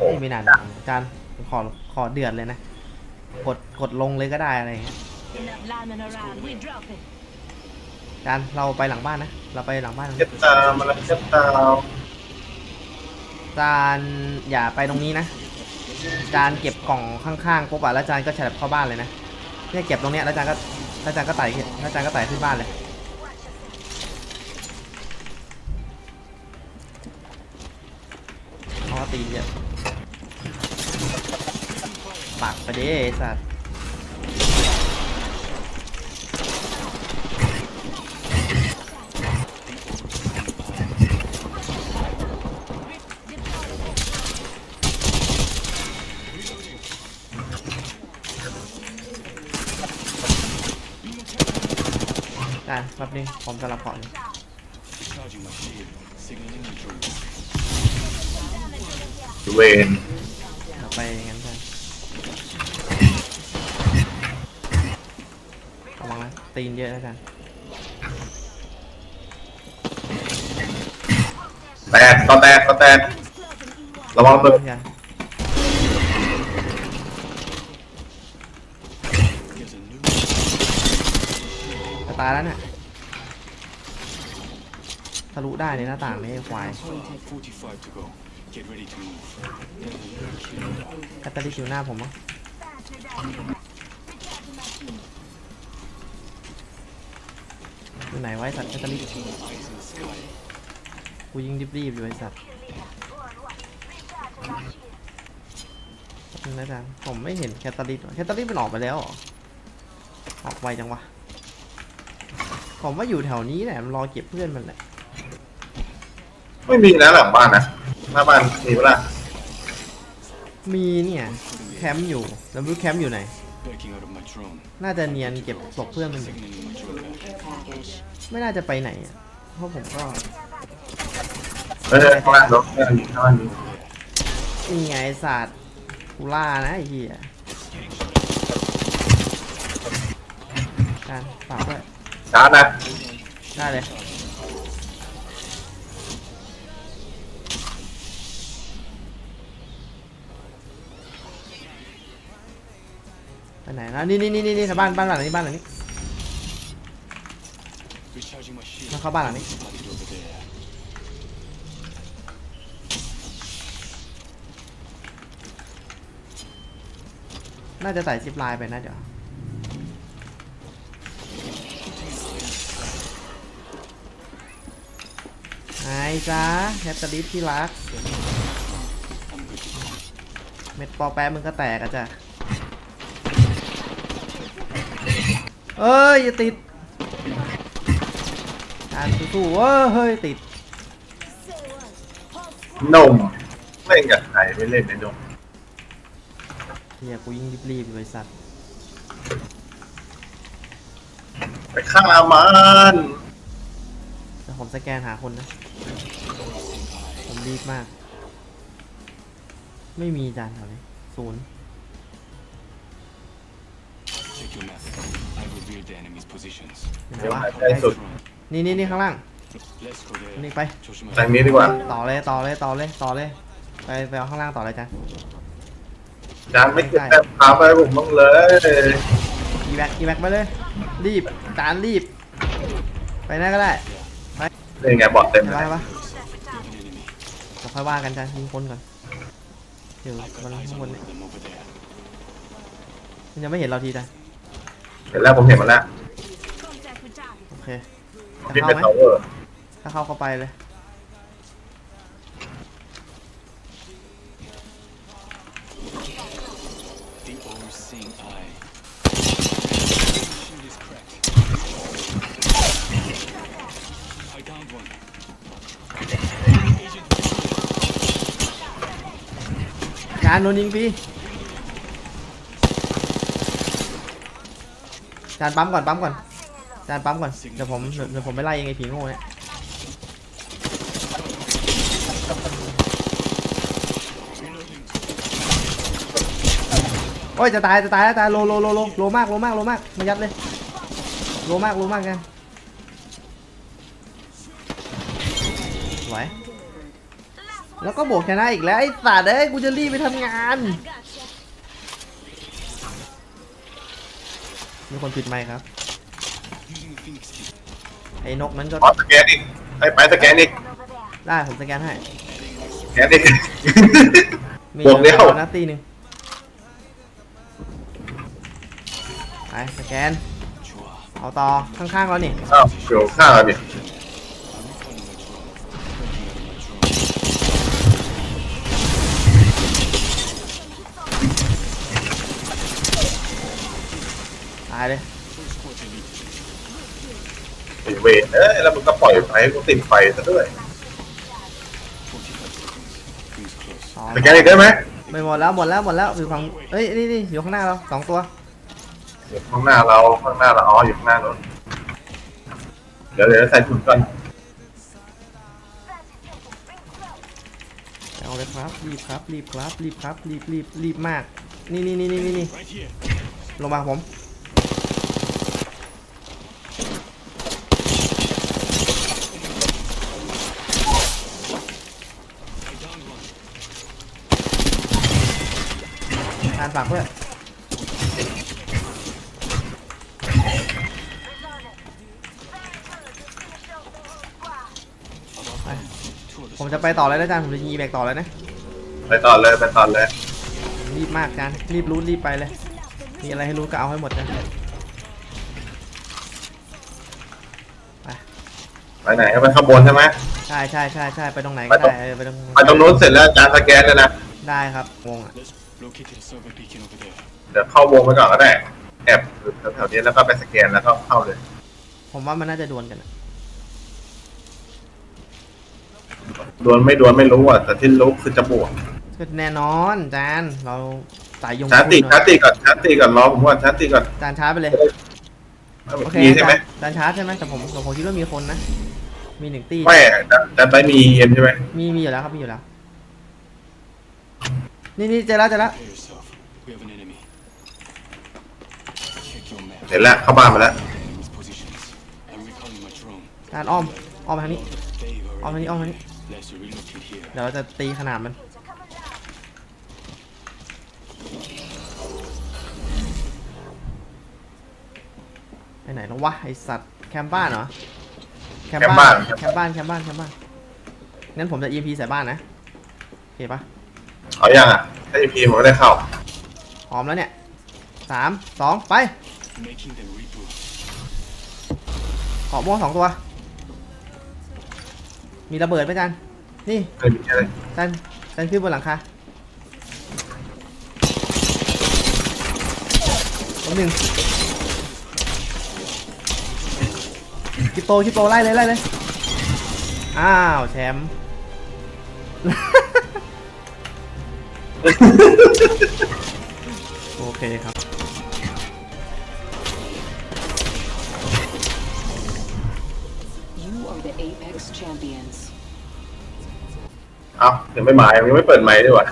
อ้ไม่ไม่นานอาจารย์ขอขอเดือดเลยนะ กดกดลงเลยก็ได้อะไรอย่างเงี้ย Enough lambing around. We drop it. อาจารย์เราไปหลังบ้านนะ เราไปหลังบ้านกันเช็ดตามาแล้วเช็ดตาอาจารย์อย่าไปตรงนี้นะอาจารย์เก็บกล่องข้างๆปุ๊บอะแล้วอาจารย์ก็ฉลับเข้าบ้านเลยนะเนี่ยเก็บตรงเนี้ยแล้วอาจารย์ก็แล้วอาจารย์ก็ไต่ขึ้นแล้วอาจารย์ก็ไต่ขึ้นบ้านเลยเพราะว่าตีนเยอะ ปักไปดิไอ้สัตว์ได้แป๊บนึงผมจะรับก่อน Charging my shield. Signaling neutral. เวนเราไปอย่างนั้นกันระวังนะ ตีนเยอะแล้วกันแตกก็แตกก็แตกระวังมืออย่า There's a new จะตายแล้วเนี่ยทะลุได้ในหน้าต่างนี่ควาย45 to go. Get ready to move. แคตตาลิคิวหน้าผมมั้ง อยู่ไหนไวะไอ้สัตว์แคตตาลิ Eyes in the sky. กูยิงรีบๆอยู่ไอ้สัตว์นะจ๊ะผมไม่เห็นแคตตาลิสว่ะแคตตาลิสมันออกไปแล้วเหรอออกไวจังวะ ผมว่าอยู่แถวนี้แหละมันรอเก็บเพื่อนมันแหละ ไม่มีนะหลังบ้านนะหน้าบ้านมีปะล่ะมีเนี่ยแคมป์อยู่แล้วไม่รู้แคมป์อยู่ไหน Backing out of my drone. น่าจะเนียนเก็บศพเพื่อนมันอยู่ ไม่น่าจะไปไหนอะเพราะผมก็เออข้างล่างรถข้างล่างนี้ข้างล่างนี้นี่ไงไอ้ศาสตร์กูล่านะไอ้เหี้ยการฝากด้วยชาร์จนะได้เลย ไปไหนแล้วนี่นี่นี่นี่บ้านบ้านหลังนี้บ้านหลังนี้ Recharging my shield. มาเข้าบ้านหลังนี้น่าจะใส่ซิปไลน์ไปนะเดี๋ยวไอ้จ้าแฮปปี้ที่รัก เม็ดปอแปะมึงก็แตกอะจ้ะเอ้ย อย่าติด การสู้ๆเว้ยเฮ้ยติดนมเล่นกับใครไม่เล่นในนมเฮียกูยิ่งรีบๆอยู่ไอ้สัตว์ไปฆ่ามันเดี๋ยวผมสแกนหาคนนะ ผมรีบมาก ไม่มีจานแถวนี้ศูนย์ Check your map. I revealed the enemy's positions. อยู่ไหนเดี๋ยววะหายใจสุด นี่นี่นี่ข้างล่าง Let's go there. นี่ไป Choshima ทางนี้ดีกว่าต่อเลยต่อเลยต่อเลยต่อเลยไปไปเอาข้างล่างต่อเลยจ้ะจานไม่เก็บแต้มพาไปผมบ้างเลยอีแบ็กอีแบ็กไปเลยรีบจานรีบ ไปไหนก็ได้นี่ไงบอดเต็มไปเลยปะปะ an enemy. เราค่อยว่ากันจ้ะยิงคนก่อนเดี๋ยว I've มัน got eyes ข้าง on บ one นเนี่ย of them over there. มันยังไม่เห็นเราทีจ้ะเห็นแล้วผมเห็นมันแล้ว Contact with target. โอเคที่ จะเป็นเข้าไหม ทาวเวอร์ ถ้าเข้าเข้าไปเลย The all-seeing eye. Shield is cracked. I downed one. Agent จานโดนยิงฟรีจานปั๊มก่อนปั๊มก่อน จานปั๊มก่อน เดี๋ยวผมเดี๋ยวผมไปไล่เองไอ้ผีโง่เนี่ยโอ้ยจะตายจะตายแล้วตายโลโลโลโลโลมากโลมากโลมากมายัดเลยโลมากโลมากกันสวแล้วก็บวกชนะอีกแล้วไอ้สัตว์เอ้ยกูจะรีบไปทำงานมีคนปิดไมค์ครับ ไอ้นกนั้นก็อ๋อสแกนอีกไปไปสแกนอีกได้ผมสแกนให้สแกนอีกมีบวกเดียวนะตีหนึ่งไปสแกน Chua. เอาต่อข้างๆเรานี่อ้าวเดี๋ยวข้างเราดิตายเลย First squad elite. ไอเวรเอ้ยแล้วมึงก็ปล่อยไฟกูติดไฟซะด้วย45 seconds. Rings close. สองสแกนอีกได้ไหมไม่หมดแล้วหมดแล้วหมดแล้วอยู่ฝั่งเอ้ยนี่นี่อยู่ข้างหน้าเราสองตัวอยู่ข้างหน้าเราข้างหน้าเราอ๋ออยู่ข้างหน้าเรถเดี๋ยวเดี๋ยวใส่ถุงก่อนเอาเลยครับรีบครับรีบครับรีบครับรีบรีบรีบมาก นี่นี่นี่นี่นี่นี่ลงมาผม ทานปากเพื่อน Two others. ผมจะไปต่อเลยนะอาจารย์ผมจะยีแบกต่อเลยนะไปต่อเลยไปต่อเลยรีบมากอาจารย์รีบรู้รีบไปเลย มีอะไรให้รู้ก็เอาให้หมดนะไปไหนไปข้างบนใช่ไหมใช่ใช่ใช่ใช่ไปตรงไหนไปก็ตรงได้เออไปตรงไปตรงนู้นเสร็จแล้วอาจารย์สแกนเลยนะได้ครับงงอะ Let's locate a server beacon over there. เดี๋ยวเข้าวงไปก่อนก็ได้แอบแถวๆนี้แล้วก็ไปสแกนแล้วก็เข้าเลย ผมว่ามันน่าจะดวลกันอะดวลไม่ดวลไม่รู้อะ แต่ที่รู้คือจะบวกก็แน่นอนอาจารย์เราสายยงชาร์จติหน่ชาอยร์จติก่อนชาร์จติก่อนรอผมก่อนชาร์จติก่อนอาจารย์ช้าไปเลยโอเคมีใช่ไหมอาจารย์ช้าใช่ไหมแต่ผมแต่ผมคิดว่ามีคนนะ มีหนึ่งตีไม่แต่ไปมีเอ็มใช่ไหมมีมีอยู่แล้วครับมีอยู่แล้ว นี่นี่เจอแล้วเจอแล้ว Prepare yourself. We have an enemy. Check your map. เห็นแล้วเข้าบ้านมาแล้ว Enemy's positions. I'm recalling my drone. อาจารย์อ้อมอ้อมมาทางนี้ They've อ้อมมาทางนี้อ้อมมาทางนี้ Let's relocate here. เดี๋ยวเราจะตีขนาดมันไปไหนแล้ววะไอสัตว์แคมป์บ้านเหรอแคมป์บ้านแคมป์บ้านแคมป์บ้านแคมป์บ้านงั้นผมจะ EMP ใส่บ้านนะโอเคปะ เอายังอะถ้าอีพีผมไม่ได้เข้าพร้อมแล้วเนี่ยสามสองไป Making them reboot. เกาะม่วงสองตัว มีระเบิดไหมจันนี่เคยมีอะไรจันจันขึ้นบนหลังคาตัวหนึ่งคิปโปคิปโปไล่เลยไล่เลย อ้าว แชมป์ โอเคครับ You are the Apex champions. เอ้ายังไม่มายังไม่เปิดไมค์ด้วยวะ